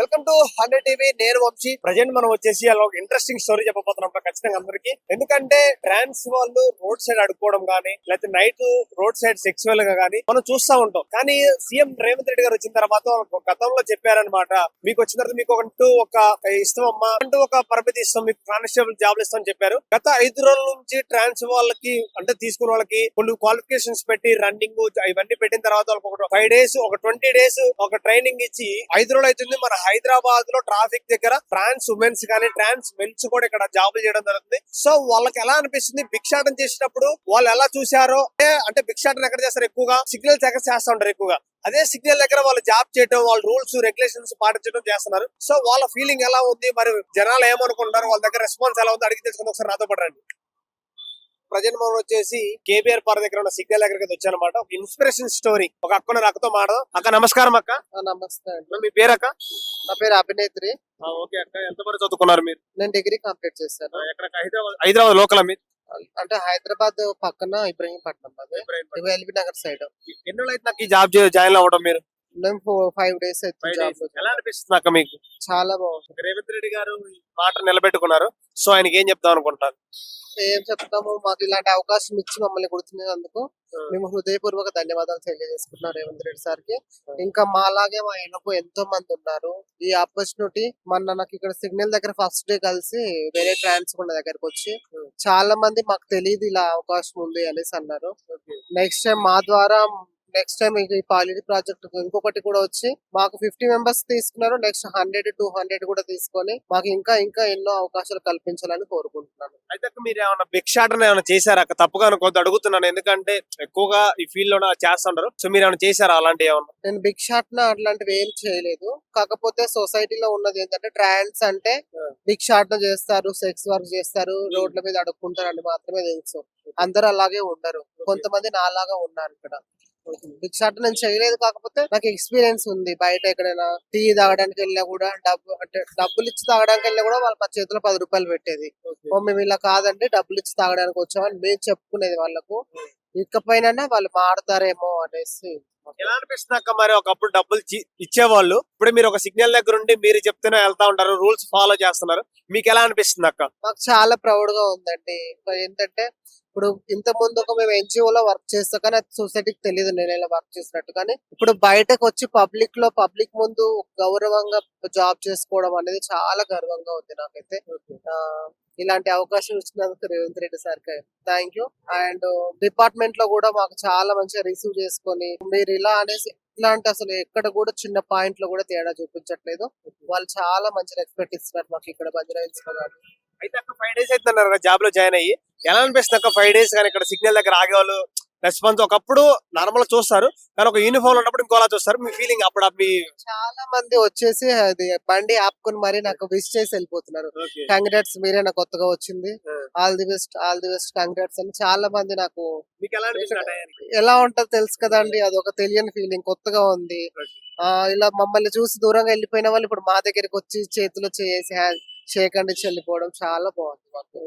Welcome to hundred TV నేను Vamsi. Present మనం వచ్చేసి అలా ఒక ఇంట్రెస్టింగ్ స్టోరీ చెప్పబోతున్నాం ఖచ్చితంగా అందరికి. ఎందుకంటే ట్రాన్స్ వాళ్ళు రోడ్ సైడ్ అడుక్కోవడం గానీ లేకపోతే నైట్ రోడ్ సైడ్ సెక్సువల్గా గానీ మనం చూస్తా ఉంటాం. కానీ సీఎం రేవంత్ రెడ్డి గారు వచ్చిన తర్వాత గతంలో చెప్పారనమాట మీకు వచ్చిన తర్వాత మీకు అంటూ ఒక ఇష్టం అమ్మా అంటూ ఒక పరిమితి ఇస్తాం మీకు కానిస్టేబుల్ జాబ్లు ఇస్తాం చెప్పారు. గత ఐదు రోజుల నుంచి ట్రాన్స్ వాళ్ళకి అంటే తీసుకున్న వాళ్ళకి కొన్ని క్వాలిఫికేషన్స్ పెట్టి రన్నింగ్ ఇవన్నీ పెట్టిన తర్వాత వాళ్ళకి ఒక ఫైవ్ డేస్ ఒక ట్వంటీ డేస్ ఒక ట్రైనింగ్ ఇచ్చి ఐదు రోజులు అవుతుంది మన హైదరాబాద్లో ట్రాఫిక్ దగ్గర ట్రాన్స్ ఉమెన్స్ కానీ ట్రాన్స్ మెన్స్ కూడా ఇక్కడ జాబులు చేయడం జరుగుతుంది. సో వాళ్ళకి ఎలా అనిపిస్తుంది? భిక్షాటం చేసినప్పుడు వాళ్ళు ఎలా చూసారో ఏ- అంటే భిక్షాటం ఎక్కడ చేస్తారు ఎక్కువగా? సిగ్నల్ దగ్గర చేస్తా ఉంటారు ఎక్కువగా. అదే సిగ్నల్ దగ్గర వాళ్ళు జాబ్ చేయడం వాళ్ళ రూల్స్ రెగ్యులేషన్స్ పాటించడం చేస్తున్నారు. సో వాళ్ళ ఫీలింగ్ ఎలా ఉంది? మరి జనాలు ఏమనుకుంటారు వాళ్ళ దగ్గర రెస్పాన్స్ ఎలా ఉంది? అడిగి తెలుసుకుని ఒకసారి నాతో పడండి ప్రజెంట్ మనం వచ్చేసి కేబిఆర్ పార్ దగ్గర ఉన్న సిగ్నల్ దగ్గరికి వచ్చానమాట. ఒక ఇన్స్పిరేషన్ స్టోరీ. ఒక అక్కన అక్కతో మాట అక్క నమస్కారం అక్క. నమస్తే మీ పేరు అక్క నా పేరు అభినేత్రి. ఓకే అక్క. ఎంత వరకు చదువుకున్నారు మీరు? నేను డిగ్రీ కంప్లీట్ చేశాను. ఎక్కడ హైదరాబాద్ హైదరాబాద్ లోకల్ మీరు? అంటే హైదరాబాద్ పక్కన ఇబ్రహీంపట్నం అది ఇవి ఎల్బీ నగర్ సైడ్ ఎన్ని అయితే నాకు ఈ జాబ్ జాయిన్ అవ్వడం మీరు? మేము five days Five job days. ఎలా అనిపిస్తుంది అక్క మీకు? చాలా బాగుంది. రేవంత్ రెడ్డి గారు ఈ మాట నిలబెట్టుకున్నారు. సో ఆయనకి ఏం చెప్తాం అనుకుంటారు ఏం చెప్తాము మాకు ఇలాంటి అవకాశం ఇచ్చి మమ్మల్ని గుర్తున్నందుకు మేము హృదయపూర్వక ధన్యవాదాలు తెలియజేసుకుంటున్నాం రేవంత్ రెడ్డి సార్కి ఇంకా మాలాగే మా వెనక ఎంతో మంది ఉన్నారు. ఈ ఆపర్చునిటీ మొన్న నాకు ఇక్కడ సిగ్నల్ దగ్గర ఫస్ట్ డే కలిసి వేరే ట్రాన్స్ ఉన్న దగ్గరకు వచ్చి చాలా మంది మాకు తెలియదు ఇలా అవకాశం ఉంది అనేసి అన్నారు. నెక్స్ట్ టైం మా ద్వారా నెక్స్ట్ టైం ఈ పాలిటీ ప్రాజెక్ట్ ఇంకొకటి కూడా వచ్చి మాకు ఫిఫ్టీ మెంబర్స్ తీసుకున్నారు. నెక్స్ట్ హండ్రెడ్ టూ హండ్రెడ్ కూడా తీసుకొని మాకు ఇంకా ఇంకా ఎన్నో అవకాశాలు కల్పించాలని కోరుకుంటున్నాను. అయితే మీరు ఏమైనా భిక్షాటన ఏమైనా చేశారా తప్పుగా అనుకోవద్దు అడుగుతున్నాను. ఎందుకంటే ఎక్కువగా ఈ ఫీల్డ్లో చేస్తుంటారు. సో మీరు ఏమైనా చేశారా అలాంటి ఏమన్నా? నేను బిగ్ షాట్ నా అట్లాంటివి ఏం చేయలేదు. కాకపోతే సొసైటీలో ఉన్నది ఏంటంటే ట్రాన్స్ అంటే బిగ్ షాట్ చేస్తారు సెక్స్ వర్క్ చేస్తారు రోడ్ల మీద అడుక్కుంటారు అని మాత్రమే తెలుసు. అందరూ అలాగే ఉండరు. కొంతమంది నాలాగా ఉన్నారు ఇక్కడ. బిగ్ షాట్ నేను చేయలేదు కాకపోతే నాకు ఎక్స్పీరియన్స్ ఉంది. బయట ఎక్కడైనా టీ తాగడానికి వెళ్ళినా కూడా డబ్బు అంటే డబ్బులు ఇచ్చి తాగడానికి వెళ్ళినా కూడా వాళ్ళ మా చేతిలో పది రూపాయలు పెట్టేది. మేము ఇలా కాదండి డబ్బులు ఇచ్చి తాగడానికి వచ్చామని మేము చెప్పుకునేది వాళ్ళకు. ఇకపైన వాళ్ళు మాడతారేమో అనేసి. ఎలా అనిపిస్తుంది అక్క మరి ఒకప్పుడు డబ్బులు ఇచ్చేవాళ్ళు? ఇప్పుడు మీరు ఒక సిగ్నల్ దగ్గర ఉండి మీరు చెప్తూనే వెళ్తా ఉంటారు రూల్స్ ఫాలో చేస్తున్నారు. మీకు ఎలా అనిపిస్తుంది అక్క? మాకు చాలా ప్రౌడ్గా ఉందండి ఏంటంటే ఇప్పుడు ఇంత ముందు ఒక మేము ఎన్జిఓ లో వర్క్ చేస్తాం కానీ అది సొసైటీకి తెలియదు నేను ఇలా వర్క్ చేసినట్టు. కానీ ఇప్పుడు బయటకు వచ్చి పబ్లిక్లో పబ్లిక్ ముందు గౌరవంగా జాబ్ చేసుకోవడం అనేది చాలా గర్వంగా ఉంది నాకైతే. ఇలాంటి అవకాశం ఇచ్చినందుకు Revanth Reddy sir thank you and డిపార్ట్మెంట్లో కూడా మాకు చాలా మంచిగా రిసీవ్ చేసుకొని మీరు ఇలా అనేసి ఇలాంటి అసలు ఎక్కడ కూడా చిన్న పాయింట్లో కూడా తేడా చూపించట్లేదు. వాళ్ళు చాలా మంచి రెస్పెక్ట్ ఇస్తున్నారు మాకు ఇక్కడ బంజారా లో కానీ. అయితే అక్క ఫైవ్ డేస్ అయితే జాబ్లో జాయిన్ అయ్యి. ఎలా అనిపిస్తుంది అక్క ఫైవ్ డేస్ కానీ ఇక్కడ సిగ్నల్ దగ్గర ఆగేవాళ్ళు? రెస్పాన్స్ ఒకప్పుడు నార్మల్ చూస్తారు. కానీ ఒక యూనిఫామ్ ఉన్నప్పుడు ఇంకోలా చూస్తారు. మీ ఫీలింగ్ అప్పుడు మీ చాలా మంది వచ్చేసి అది బండి ఆపుకొని మరి నాకు విష్ చేసి వెళ్ళిపోతున్నారు. కంగ్రాట్స్ మీరే నాకు కొత్తగా వచ్చింది. All the best all the best congrats అని చాలా మంది నాకు ఎలా ఉంటది తెలుసు కదండి. అది ఒక తెలియని ఫీలింగ్ కొత్తగా ఉంది. ఆ ఇలా మమ్మల్ని చూసి దూరంగా వెళ్ళిపోయిన వాళ్ళు ఇప్పుడు మా దగ్గరికి వచ్చి చేతిలో చేసి హ్యాండ్ షేక్ అండ్ ఇచ్చి వెళ్ళిపోవడం చాలా బాగుంది. మాకు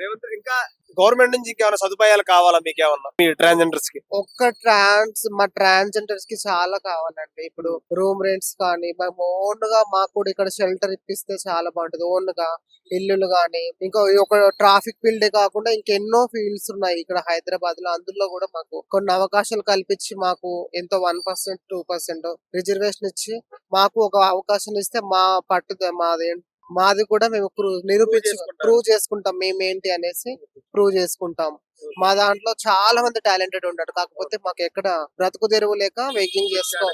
రేవంత్ రెడ్డి ఇంకా గవర్నమెంట్ నుంచి ఇంకేమైనా సదుపాయాలు కావాలా మీకు ఏమన్నా మీ ట్రాన్స్జెండర్స్కి? ఒక్క ట్రాన్స్ మా ట్రాన్స్జెండర్స్కి చాలా కావాలండి. ఇప్పుడు రూమ్ రెంట్స్ కానీ మేము ఓన్గా మాకు కూడా ఇక్కడ షెల్టర్ ఇప్పిస్తే చాలా బాగుంటది. ఓన్గా ఇల్లులు కానీ ఇంకా ఒక ట్రాఫిక్ ఫీల్డ్ కాకుండా ఇంకెన్నో ఫీల్డ్స్ ఉన్నాయి ఇక్కడ హైదరాబాద్లో అందులో కూడా మాకు కొన్ని అవకాశాలు కల్పించి మాకు ఎంతో one percent two percent reservation ఇచ్చి మాకు ఒక అవకాశం ఇస్తే మా పట్టుద మాది మాది కూడా మేము నిరూపించి. ప్రూవ్ చేసుకుంటాం మేమేంటి అనేసి ప్రూవ్ చేసుకుంటాం. మా దాంట్లో చాలా మంది టాలెంటెడ్ ఉంటారు. కాకపోతే మాకు ఎక్కడ బ్రతుకు తెరువు లేక వెగ్గింగ్ చేసుకో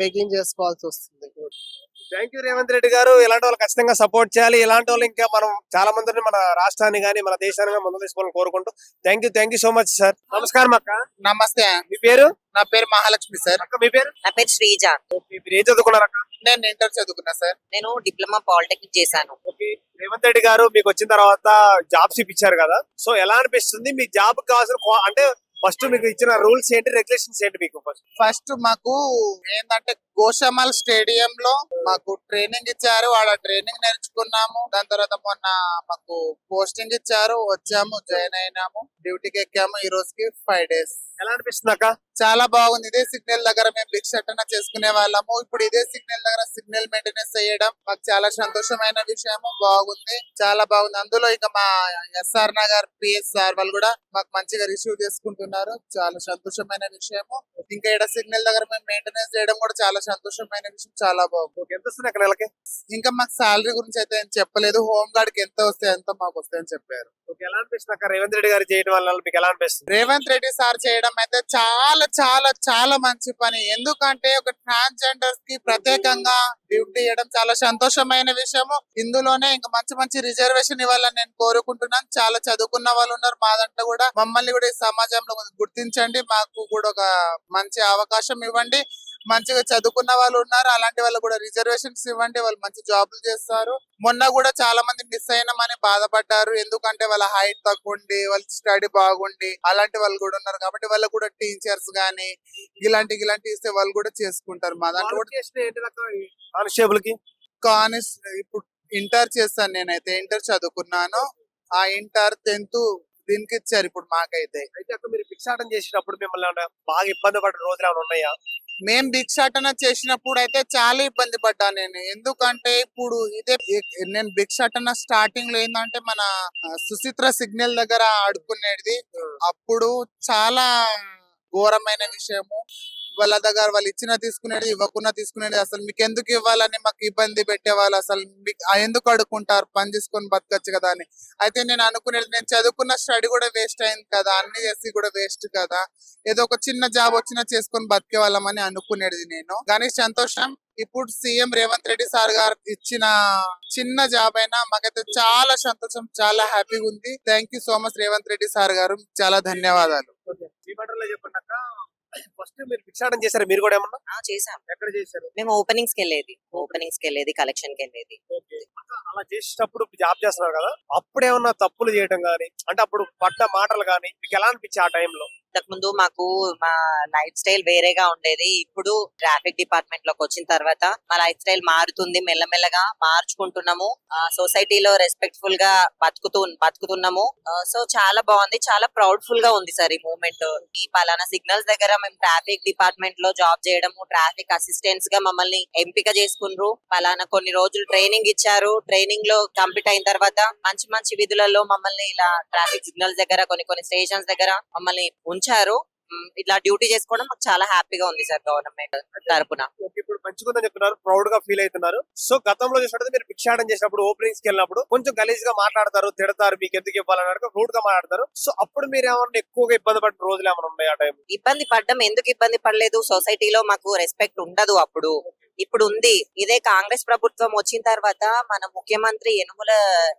వెగ్గింగ్ చేసుకోవాల్సి వస్తుంది. థ్యాంక్ యూ రేవంత్ రెడ్డి గారు. ఇలాంటి వాళ్ళు ఖచ్చితంగా సపోర్ట్ చేయాలి. ఇలాంటి వాళ్ళు ఇంకా మనం చాలా మందిని మన రాష్ట్రాన్ని కానీ మన దేశాన్ని గాని ముందు తీసుకోవాలని కోరుకుంటూ thank you thank you so much sir నమస్కారం అక్క. నమస్తే. మీ పేరు? నా పేరు మహాలక్ష్మి సార్ అక్క మీ పేరు? నా పేరు శ్రీజ. ఓకే, మీరు ఏం చదువుకున్నారు అక్క? నేను ఇంటర్ చదువుకున్నా సార్. నేను డిప్లొమా పాలిటెక్నిక్ చేశాను. ఓకే. రేవంత్ రెడ్డి గారు మీకు వచ్చిన తర్వాత జాబ్స్ ఇప్పించారు కదా. సో ఎలా అనిపిస్తుంది? మీ జాబ్ కావాల్సిన క్వా- అంటే ఫస్ట్ మీకు ఇచ్చిన రూల్స్ ఏంటి రెగ్యులేషన్స్ ఏంటి మీకు ఫస్ట్ ఫస్ట్ మాకు ఏంటంటే గోషామల్ స్టేడియం లో మాకు ట్రైనింగ్ ఇచ్చారు. ఆడ ట్రైనింగ్ నేర్చుకున్నాము. దాని తర్వాత మొన్న మాకు పోస్టింగ్ ఇచ్చారు. వచ్చాము జాయిన్ అయినాము. డ్యూటీకి ఎక్కాము ఈ రోజుకి ఫైవ్ డేస్ ఎలా అనిపిస్తుంది అక్క? చాలా బాగుంది. ఇదే సిగ్నల్ దగ్గర మేము భిక్షటన చేసుకునే వాళ్ళము. ఇప్పుడు ఇదే సిగ్నల్ దగ్గర సిగ్నల్ మెయింటెనెన్స్ చేయడం మాకు చాలా సంతోషమైన విషయము. బాగుంది. చాలా బాగుంది. అందులో ఇక మా ఎస్ఆర్ నగర్ పిఎస్ఆర్ వాళ్ళు కూడా మాకు మంచిగా రిసీవ్ చేసుకుంటున్నారు. చాలా సంతోషమైన విషయము. ఇంకా ఇక్కడ సిగ్నల్ దగ్గర మేము మెయింటెనెన్స్ చేయడం కూడా చాలా సంతోషమైన విషయం. చాలా బాగుంది. ఎంత వస్తుంది అక్కడ ఇంకా మాకు సాలరీ గురించి అయితే ఏం చెప్పలేదు. హోమ్ గార్డ్కి ఎంత వస్తాయి ఎంత మాకు వస్తాయని చెప్పారు. ఓకే ఎలా అనిపిస్తుంది అక్క రేవంత్ రెడ్డి గారు చేయడం వల్ల? మీకు ఎలా అనిపిస్తుంది? రేవంత్ రెడ్డి సార్ చేయడం అయితే చాలా చాలా చాలా మంచి పని. ఎందుకంటే ఒక ట్రాన్స్జెండర్స్కి ప్రత్యేకంగా డ్యూటీ చేయడం చాలా సంతోషమైన విషయము. ఇందులోనే ఇంకా మంచి మంచి రిజర్వేషన్ ఇవ్వాలని నేను కోరుకుంటున్నాను. చాలా చదువుకున్న వాళ్ళు ఉన్నారు. మా దాంట్లో కూడా మమ్మల్ని కూడా ఈ సమాజంలో గుర్తించండి. మాకు కూడా ఒక మంచి అవకాశం ఇవ్వండి. మంచిగా చదువుకున్న వాళ్ళు ఉన్నారు. అలాంటి వాళ్ళు కూడా రిజర్వేషన్స్ ఇవ్వండి. వాళ్ళు మంచి జాబులు చేస్తారు. మొన్న కూడా చాలా మంది మిస్ అయినామని బాధపడ్డారు. ఎందుకంటే వాళ్ళ హైట్ తక్కువ ఉండి వాళ్ళ స్టడీ బాగుండి అలాంటి వాళ్ళు కూడా ఉన్నారు కాబట్టి వాళ్ళకు కూడా టీచర్స్ గానీ ఇలాంటి ఇలాంటి ఇస్తే వాళ్ళు కూడా చేసుకుంటారు. మా దాంట్లో కానిస్టేబుల్కి కానిస్ ఇప్పుడు ఇంటర్ చేస్తాను నేనైతే. ఇంటర్ చదువుకున్నాను. ఆ ఇంటర్ టెన్త్ దీనికి ఇచ్చారు ఇప్పుడు మాకైతే. అయితే అక్క మీరు భిక్షాటం చేసినప్పుడు మిమ్మల్ని బాగా ఇబ్బంది పడిన రోజులు ఏమైనా ఉన్నాయా? మేం భిక్షాటన చేసినప్పుడు అయితే చాలా ఇబ్బంది పడ్డాను నేను. ఎందుకంటే ఇప్పుడు ఇదే నేను భిక్షాటన స్టార్టింగ్లో ఏంటంటే మన సుచిత్ర సిగ్నల్ దగ్గర ఆడుకునేది. అప్పుడు చాలా ఘోరమైన విషయము. వాళ్ళ దగ్గర వాళ్ళు ఇచ్చిన తీసుకునేది ఇవ్వకుండా తీసుకునేది అసలు మీకు ఎందుకు ఇవ్వాలని మాకు ఇబ్బంది పెట్టేవాళ్ళు అసలు మీకు ఎందుకు అడుక్కుంటారు? పని చేసుకొని బతకచ్చు కదా అని. అయితే నేను అనుకునేది నేను చదువుకున్న స్టడీ కూడా వేస్ట్ అయింది కదా అన్ని చేసి కూడా వేస్ట్ కదా. ఏదో ఒక చిన్న జాబ్ వచ్చినా చేసుకొని బతికే వాళ్ళమని అనుకునేది నేను. కానీ సంతోషం? ఇప్పుడు సీఎం రేవంత్ రెడ్డి సార్ గారు ఇచ్చిన చిన్న జాబ్ అయినా మాకైతే చాలా సంతోషం చాలా హ్యాపీగా ఉంది. Thank you so much Revanth Reddy sir గారు. చాలా ధన్యవాదాలు. ఫస్ట్ మీరు భిక్షాటం చేశారు? మీరు కూడా ఏమన్నా? ఆ, చేసాం ఎక్కడ చేశారు? మేము ఓపెనింగ్స్కి వెళ్ళేది. ఓపెనింగ్స్కి వెళ్ళేది కలెక్షన్కి వెళ్ళేది అలా చేసేటప్పుడు జాబ్ చేస్తున్నారు కదా అప్పుడు ఏమన్నా తప్పులు చేయడం గానీ అంటే అప్పుడు పడ్డ మాటలు గానీ మీకు ఎలా అనిపించి ఆ టైంలో ఇంతకు ముందు మాకు మా లైఫ్ స్టైల్ వేరేగా ఉండేది. ఇప్పుడు ట్రాఫిక్ డిపార్ట్మెంట్లోకి వచ్చిన తర్వాత మా లైఫ్ స్టైల్ మారుతుంది. మెల్లమెల్లగా మార్చుకుంటున్నాము. సొసైటీలో రెస్పెక్ట్ఫుల్గా బతుకుతూ బతుకుతున్నాము. సో చాలా బాగుంది. చాలా ప్రౌడ్ఫుల్గా ఉంది సార్ ఈ మూమెంట్ ఈ పలానా సిగ్నల్స్ దగ్గర మేము ట్రాఫిక్ డిపార్ట్మెంట్లో జాబ్ చేయడము ట్రాఫిక్ అసిస్టెంట్స్గా మమ్మల్ని ఎంపిక చేసుకున్నారు పలానా కొన్ని రోజులు ట్రైనింగ్ ఇచ్చారు. ట్రైనింగ్లో కంప్లీట్ అయిన తర్వాత మంచి మంచి విధులలో మమ్మల్ని ఇలా ట్రాఫిక్ సిగ్నల్స్ దగ్గర కొన్ని కొన్ని స్టేషన్స్ దగ్గర మమ్మల్ని ఉంచారు మ్, ఇట్లా డ్యూటీ చేసుకోవడం మాకు చాలా హ్యాపీగా ఉంది సార్ గవర్నమెంట్ తరపున. ఇప్పుడు మంచిగుందని చెప్తున్నారు ప్రౌడ్గా ఫీల్ అవుతున్నారు. సో గతంలో చూసినట్టు మీరు భిక్షాటం చేసినప్పుడు ఓపెనింగ్స్కి వెళ్ళినప్పుడు కొంచెం గలీజ్గా మాట్లాడతారు తిడతారు మీకు ఎందుకు ఇవ్వాలన్నారు రూట్గా మాట్లాడతారు. సో అప్పుడు మీరు ఏమన్నా ఎక్కువగా ఇబ్బంది పడిన రోజులు ఏమైనా ఉన్నాయి ఆ టైం ఇబ్బంది పడ్డం ఎందుకు ఇబ్బంది పడలేదు? సొసైటీలో మాకు రెస్పెక్ట్ ఉండదు అప్పుడు. ఇప్పుడు ఉంది ఇదే కాంగ్రెస్ ప్రభుత్వం వచ్చిన తర్వాత మన ముఖ్యమంత్రి యనుమల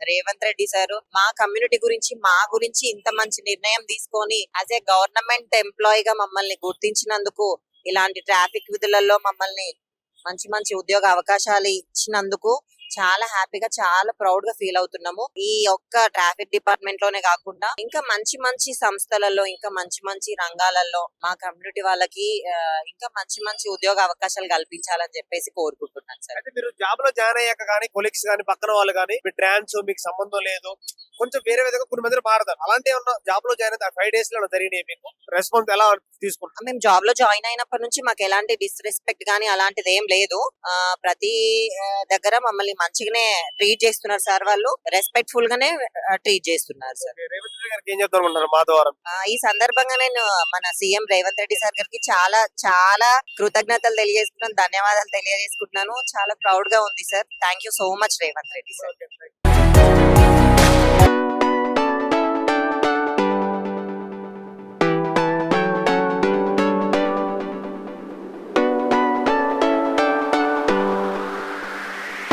రేవంత్ రెడ్డి సార్ మా కమ్యూనిటీ గురించి మా గురించి ఇంత మంచి నిర్ణయం తీసుకొని యాజ్ ఏ గవర్నమెంట్ ఎంప్లాయీ గా మమ్మల్ని గుర్తించినందుకు ఇలాంటి ట్రాఫిక్ విధులలో మమ్మల్ని మంచి మంచి ఉద్యోగ అవకాశాలు ఇచ్చినందుకు చాలా హ్యాపీగా చాలా ప్రౌడ్గా ఫీల్ అవుతున్నాము. ఈ ఒక్క ట్రాఫిక్ డిపార్ట్మెంట్లోనే కాకుండా ఇంకా మంచి మంచి సంస్థలలో ఇంకా మంచి మంచి రంగాలలో మా కమ్యూనిటీ వాళ్ళకి ఇంకా మంచి మంచి ఉద్యోగ అవకాశాలు కల్పించాలని చెప్పేసి కోరుకుంటున్నాను సార్. అంటే మీరు జాబ్లో జాయిన్ అయ్యాక కానీ కొలీగ్స్ కానీ పక్కన వాళ్ళు కానీ మీ ట్రాన్స్ మీకు సంబంధం లేదు కొంచెం వేరే విధంగా కొన్ని మంది మారతారు. అలాంటి ఏమన్నా జాబ్లో జాయిన్ అయితే ఫైవ్ డేస్లో జరిగినాయి మీకు? రెస్పాన్స్ ఎలా తీసుకుంటారు? మేము జాబ్లో జాయిన్ అయినప్పటి నుంచి మాకు ఎలాంటి డిస్రెస్పెక్ట్ గానీ అలాంటిది ఏం లేదు. ప్రతి దగ్గర మమ్మల్ని మంచిగానే ట్రీట్ చేస్తున్నారు సార్ వాళ్ళు. రెస్పెక్ట్ఫుల్ గానే ట్రీట్ చేస్తున్నారు సార్. ఏం చెప్తారు మా ద్వారా ఈ సందర్భంగా నేను మన సీఎం రేవంత్ రెడ్డి సార్ గారికి చాలా చాలా కృతజ్ఞతలు తెలియజేస్తున్నాను ధన్యవాదాలు తెలియజేసుకుంటున్నాను. చాలా ప్రౌడ్గా ఉంది sir. Thank you so much Revanth Reddy sir.